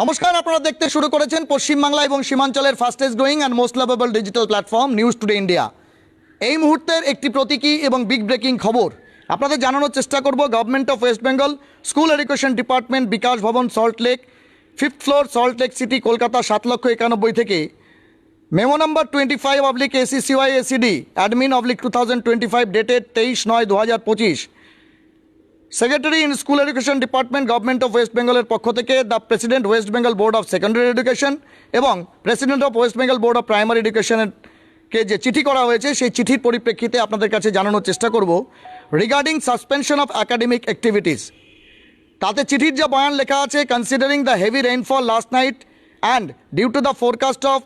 নমস্কার, আপনারা দেখতে শুরু করেছেন পশ্চিমবাংলা এবং সীমাঞ্চলের fastest growing and most lovable digital platform news today India এই মুহূর্তের একটি প্রতীকী এবং বিগ ব্রেকিং খবর। আপনাদের জানানোর চেষ্টা করব government of West Bengal school education department Bikash Bhavan Salt Lake fifth floor Salt Lake City Kolkata, সাত লক্ষ একানব্বই থেকে। Memo number twenty five oblique ACCY ACD admin oblique two thousand twenty five dated তেইশ নয় দু হাজার পঁচিশ। Secretary in school education department government of West বেঙ্গলের পক্ষ থেকে the president West Bengal board of secondary education এবং president of West Bengal board of primary এডুকেশনের কে যে চিঠি করা হয়েছে, সেই চিঠির পরিপ্রেক্ষিতে আপনাদের কাছে জানানোর চেষ্টা করব regarding suspension of academic activities তাতে চিঠির যা বয়ান লেখা আছে considering the heavy rainfall last night and due to the forecast of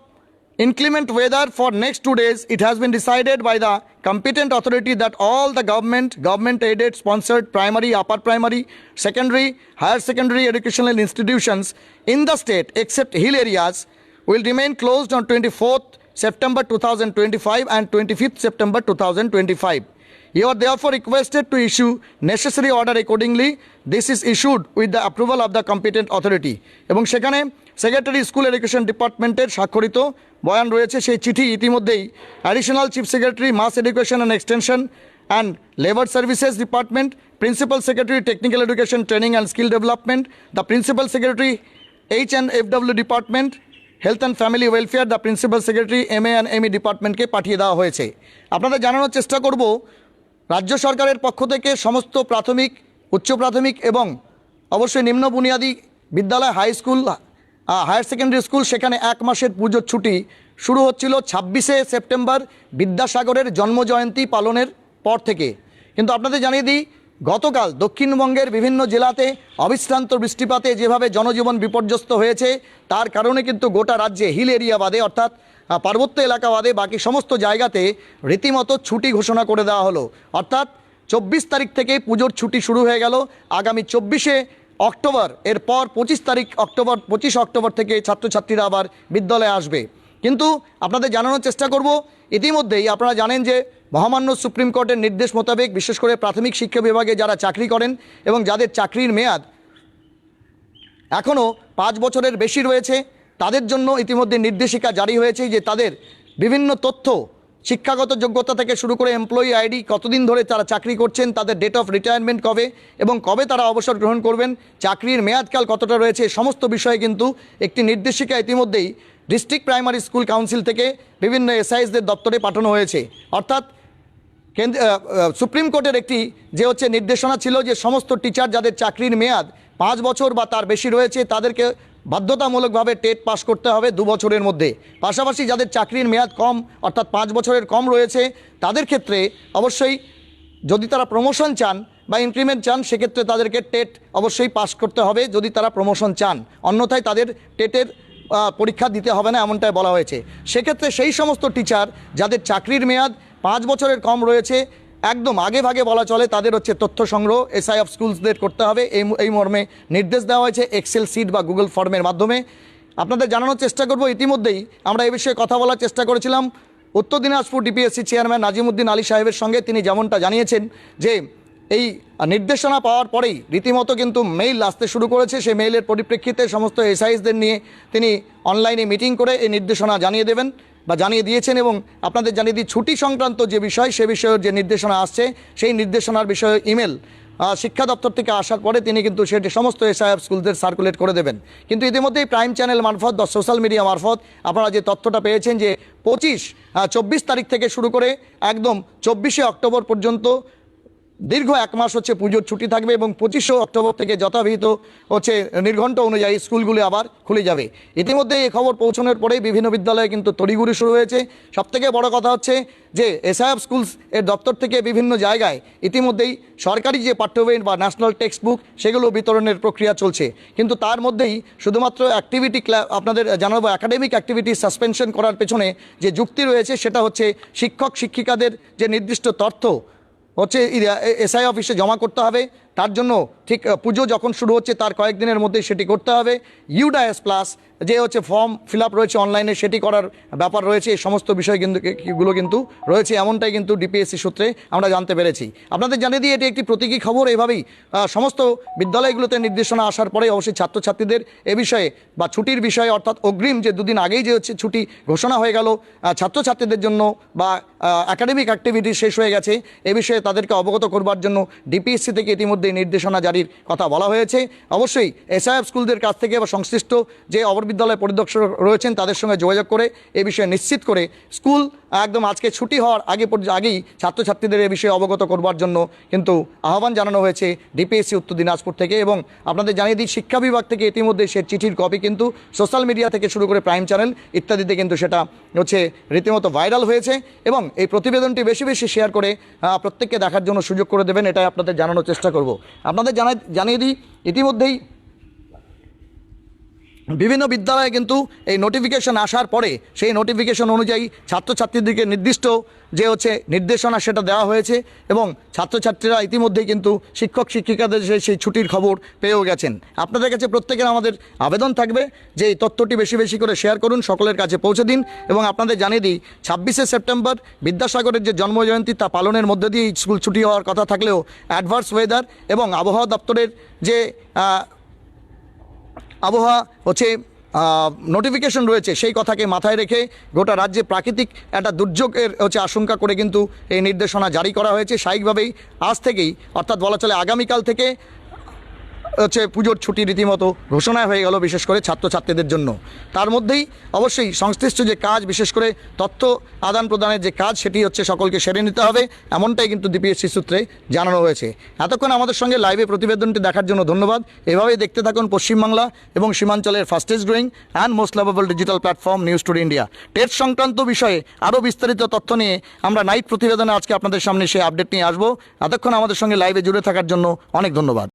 inclement weather for next two days it has been decided by the competent authority that all the government government aided sponsored primary upper primary secondary higher secondary educational institutions in the state except hill areas will remain closed on 24th september 2025 and 25th september 2025 you are therefore requested to issue necessary order accordingly. This is issued with the approval of the competent authority. এবং সেখানে secretary school education ডিপার্টমেন্টের স্বাক্ষরিত বয়ান রয়েছে। সেই চিঠি ইতিমধ্যেই additional chief secretary mass education and extension and labour services department principal secretary technical education training and skill development the principal secretary H and F W department health and family welfare the principal secretary M A and M E ডিপার্টমেন্টকে পাঠিয়ে দেওয়া হয়েছে। আপনাদের জানানোর চেষ্টা করব, রাজ্য সরকারের পক্ষ থেকে সমস্ত প্রাথমিক, উচ্চ প্রাথমিক এবং অবশ্যই নিম্ন বুনিয়াদী বিদ্যালয় high school higher secondary school সেখানে এক মাসের পুজোর ছুটি শুরু হচ্ছিল ছাব্বিশে সেপ্টেম্বর বিদ্যাসাগরের জন্মজয়ন্তী পালনের পর থেকে। কিন্তু আপনাদের জানিয়ে দিই, গতকাল দক্ষিণবঙ্গের বিভিন্ন জেলাতে অবিশ্রান্ত বৃষ্টিপাতে যেভাবে জনজীবন বিপর্যস্ত হয়েছে, তার কারণে কিন্তু গোটা রাজ্যে হিল এরিয়া বাদে অর্থাৎ পার্বত্য এলাকা বাদে বাকি সমস্ত জায়গাতে রীতিমতো ছুটি ঘোষণা করে দেওয়া হলো। অর্থাৎ, চব্বিশ তারিখ থেকে পুজোর ছুটি শুরু হয়ে গেল। আগামী চব্বিশে অক্টোবর, এরপর পঁচিশ তারিখ অক্টোবর, পঁচিশ অক্টোবর থেকে ছাত্রছাত্রীরা আবার বিদ্যালয়ে আসবে। কিন্তু আপনাদের জানানোর চেষ্টা করব, ইতিমধ্যেই আপনারা জানেন যে মহামান্য সুপ্রিম কোর্টের নির্দেশ মোতাবেক, বিশেষ করে প্রাথমিক শিক্ষা বিভাগে যারা চাকরি করেন এবং যাদের চাকরির মেয়াদ এখনও পাঁচ বছরের বেশি রয়েছে, তাদের জন্য ইতিমধ্যে নির্দেশিকা জারি হয়েছে যে তাদের বিভিন্ন তথ্য শিক্ষাগত যোগ্যতা থেকে শুরু করে এমপ্লয়ি আইডি কতদিন ধরে তারা চাকরি করছেন, তাদের ডেট অফ রিটায়ারমেন্ট কবে এবং কবে তারা অবসর গ্রহণ করবেন, চাকরির মেয়াদকাল কতটা রয়েছে সমস্ত বিষয়ে কিন্তু একটি নির্দেশিকা ইতিমধ্যেই ডিস্ট্রিক্ট প্রাইমারি স্কুল কাউন্সিল থেকে বিভিন্ন এসআইএসদের দপ্তরে পাঠানো হয়েছে। অর্থাৎ কেন্দ্র সুপ্রিম কোর্টের একটি যে হচ্ছে নির্দেশনা ছিল যে সমস্ত টিচার যাদের চাকরির মেয়াদ পাঁচ বছর বা তার বেশি রয়েছে, তাদেরকে বাধ্যতামূলকভাবে টেট পাস করতে হবে দু বছরের মধ্যে। পাশাপাশি যাদের চাকরির মেয়াদ কম, অর্থাৎ পাঁচ বছরের কম রয়েছে, তাদের ক্ষেত্রে অবশ্যই যদি তারা প্রমোশন চান বা ইনক্রিমেন্ট চান, সেক্ষেত্রে তাদেরকে টেট অবশ্যই পাস করতে হবে যদি তারা প্রমোশন চান। অন্যথায় তাদের টেটের পরীক্ষা দিতে হবে না এমনটাই বলা হয়েছে। সেক্ষেত্রে সেই সমস্ত টিচার যাদের চাকরির মেয়াদ পাঁচ বছরের কম রয়েছে একদম আগে ভাগে বলা চলে, তাদের হচ্ছে তথ্য সংগ্রহ এসআই অফ স্কুলসদের করতে হবে। এই এই মর্মে নির্দেশ দেওয়া হয়েছে এক্সেল সিট বা গুগল ফর্মের মাধ্যমে। আপনাদের জানানোর চেষ্টা করব, ইতিমধ্যেই আমরা এই বিষয়ে কথা বলার চেষ্টা করেছিলাম। উত্তর দিনাজপুর ডিপিএসসি চেয়ারম্যান নাজিমুদ্দিন আলী সাহেবের সঙ্গে তিনি যেমনটা জানিয়েছেন যে, এই নির্দেশনা পাওয়ার পরেই রীতিমতো কিন্তু মেইল আসতে শুরু করেছে। সেই মেইলের পরিপ্রেক্ষিতে সমস্ত এসআইসদের নিয়ে তিনি অনলাইনে মিটিং করে এই নির্দেশনা জানিয়ে দেবেন। বা জানিয়ে দিয়েছেন এবং আপনাদের জানিয়ে দিই, ছুটি সংক্রান্ত যে বিষয়, সে বিষয়ের যে নির্দেশনা আসছে, সেই নির্দেশনার বিষয়ে ইমেল শিক্ষা দপ্তর থেকে আসার পরে তিনি কিন্তু সেটি সমস্ত এসআইএফ স্কুলদের সার্কুলেট করে দেবেন। কিন্তু ইতিমধ্যেই প্রাইম চ্যানেল মারফত বা সোশ্যাল মিডিয়া মারফত আপনারা যে তথ্যটা পেয়েছেন যে পঁচিশ চব্বিশ তারিখ থেকে শুরু করে একদম চব্বিশে অক্টোবর পর্যন্ত দীর্ঘ এক মাস হচ্ছে পুজোর ছুটি থাকবে এবং পঁচিশে অক্টোবর থেকে যথাবিহিত হচ্ছে নির্ঘণ্ট অনুযায়ী স্কুলগুলি আবার খুলে যাবে। ইতিমধ্যে এই খবর পৌঁছানোর পরেই বিভিন্ন বিদ্যালয়ে কিন্তু তড়িগুড়ি শুরু হয়েছে। সবথেকে বড় কথা হচ্ছে যে এসআইএফ স্কুলস এর দপ্তর থেকে বিভিন্ন জায়গায় ইতিমধ্যেই সরকারি যে পাঠ্যবই বা ন্যাশনাল টেক্সট বুক সেগুলো বিতরণের প্রক্রিয়া চলছে। কিন্তু তার মধ্যেই শুধুমাত্র অ্যাক্টিভিটি আপনাদের জানাব একাডেমিক অ্যাক্টিভিটি সাসপেনশন করার পেছনে যে যুক্তি রয়েছে সেটা হচ্ছে শিক্ষক শিক্ষিকাদের যে নির্দিষ্ট তথ্য হচ্ছে এসআই অফিসে জমা করতে হবে। তার জন্য ঠিক পুজো যখন শুরু হচ্ছে তার কয়েকদিনের মধ্যে সেটি করতে হবে। ইউডাএস প্লাস যে হচ্ছে ফর্ম ফিল রয়েছে অনলাইনে সেটি করার ব্যাপার রয়েছে। এই সমস্ত বিষয় কিন্তু গুলো কিন্তু রয়েছে। এমনটাই কিন্তু ডিপিএসসি সূত্রে আমরা জানতে পেরেছি। আপনাদের জানিয়ে দিয়ে এটি একটি প্রতীকী খবর। এভাবেই সমস্ত বিদ্যালয়গুলোতে নির্দেশনা আসার পরে অবশ্যই ছাত্রছাত্রীদের এ বিষয়ে বা ছুটির বিষয়ে, অর্থাৎ অগ্রিম যে দুদিন আগেই যে হচ্ছে ছুটি ঘোষণা হয়ে গেল ছাত্রছাত্রীদের জন্য বা একাডেমিক অ্যাক্টিভিটি শেষ হয়ে গেছে। এ বিষয়ে তাদেরকে অবগত করবার জন্য ডিপিএসসি থেকে ইতিমধ্যে নির্দেশনা জারির কথা বলা হয়েছে। অবশ্যই এসআইএফ স্কুলদের কাছ থেকে বা সংশ্লিষ্ট যে অপর বিদ্যালয় পরিদর্শক রয়েছেন, তাদের সঙ্গে যোগাযোগ করে এ বিষয়ে নিশ্চিত করে স্কুল একদম আজকে ছুটি হওয়ার আগে আগেই ছাত্রছাত্রীদের এ বিষয়ে অবগত করবার জন্য কিন্তু আহ্বান জানানো হয়েছে ডিপিএসসি উত্তর দিনাজপুর থেকে এবং আপনাদের জানিয়ে দিই, শিক্ষা বিভাগ থেকে ইতিমধ্যে সে চিঠির কপি কিন্তু সোশ্যাল মিডিয়া থেকে শুরু করে প্রাইম চ্যানেল ইত্যাদিতে কিন্তু সেটা হচ্ছে রীতিমতো ভাইরাল হয়েছে এবং এই প্রতিবেদনটি বেশি বেশি শেয়ার করে প্রত্যেককে দেখার জন্য সুযোগ করে দেবেন, এটাই আপনাদের জানানোর চেষ্টা করব। আপনাদের জানাই জানিয়ে দিই, ইতিমধ্যেই বিভিন্ন বিদ্যালয়ে কিন্তু এই নোটিফিকেশন আসার পরে সেই নোটিফিকেশন অনুযায়ী ছাত্রছাত্রীদেরকে নির্দিষ্ট যে হচ্ছে নির্দেশনা সেটা দেওয়া হয়েছে এবং ছাত্রছাত্রীরা ইতিমধ্যেই কিন্তু শিক্ষক, শিক্ষিকাদের সেই ছুটির খবর পেয়েও গেছেন। আপনাদের কাছে প্রত্যেকের আমাদের আবেদন থাকবে যে এই তথ্যটি বেশি বেশি করে শেয়ার করুন, সকলের কাছে পৌঁছে দিন এবং আপনাদের জানিয়ে দিই, ছাব্বিশে সেপ্টেম্বর বিদ্যাসাগরের যে জন্মজয়ন্তী তা পালনের মধ্যে দিয়ে স্কুল ছুটি হওয়ার কথা থাকলেও অ্যাডভার্স ওয়েদার এবং আবহাওয়া দপ্তরের যে আবহাওয়া হচ্ছে নোটিফিকেশন রয়েছে সেই কথাকে মাথায় রেখে গোটা রাজ্যে প্রাকৃতিক একটা দুর্যোগের হচ্ছে আশঙ্কা করে কিন্তু এই নির্দেশনা জারি করা হয়েছে। স্বাভাবিকভাবেই আজ থেকেই, অর্থাৎ বলা চলে আগামীকাল থেকে হচ্ছে পুজোর ছুটি রীতিমতো ঘোষণা হয়ে গেল বিশেষ করে ছাত্রছাত্রীদের জন্য। তার মধ্যেই অবশ্যই সংশ্লিষ্ট যে কাজ, বিশেষ করে তথ্য আদান প্রদানের যে কাজ, সেটি হচ্ছে সকলকে সেরে নিতে হবে। এমনটাই কিন্তু ডিপিএসসি সূত্রে জানানো হয়েছে। এতক্ষণ আমাদের সঙ্গে লাইভে প্রতিবেদনটি দেখার জন্য ধন্যবাদ। এভাবেই দেখতে থাকুন পশ্চিমবাংলা এবং সীমাঞ্চলের fastest growing and most lovable digital platform news today India. TET সংক্রান্ত বিষয়ে আরও বিস্তারিত তথ্য নিয়ে আমরা নাইট প্রতিবেদনে আজকে আপনাদের সামনে সেই আপডেট নিয়ে আসব। এতক্ষণ আমাদের সঙ্গে লাইভে জুড়ে থাকার জন্য অনেক ধন্যবাদ।